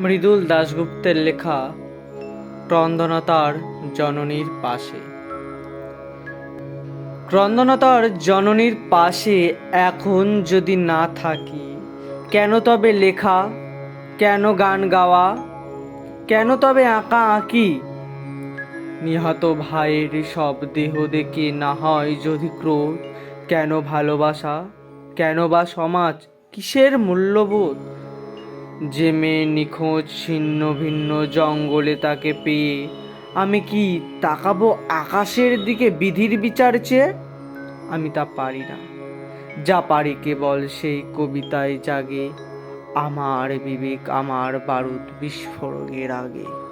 মৃদুল দাশগুপ্তের লেখা ক্রন্দনতার জননীর পাশে। ক্রন্দনতার জননীর পাশে এখন যদি না থাকি, কেন তবে লেখা? কেন গান গাওয়া? কেন তবে আঁকা আঁকি? নিহত ভাইয়ের সব দেহ দেখে না হয় যদি ক্রোধ। কেন ভালোবাসা? কেন বা সমাজ? কিসের মূল্যবোধ? যে মেয়ে নিখোঁজ, ছিন্ন ভিন্ন জঙ্গলে তাকে পেয়ে আমি কি তাকাবো আকাশের দিকে বিধির বিচার চেয়ে? আমি তা পারি না। যা পারি কেবল সেই কবিতায় জাগে। আমার বিবেক, আমার বারুদ বিস্ফোরণের আগে।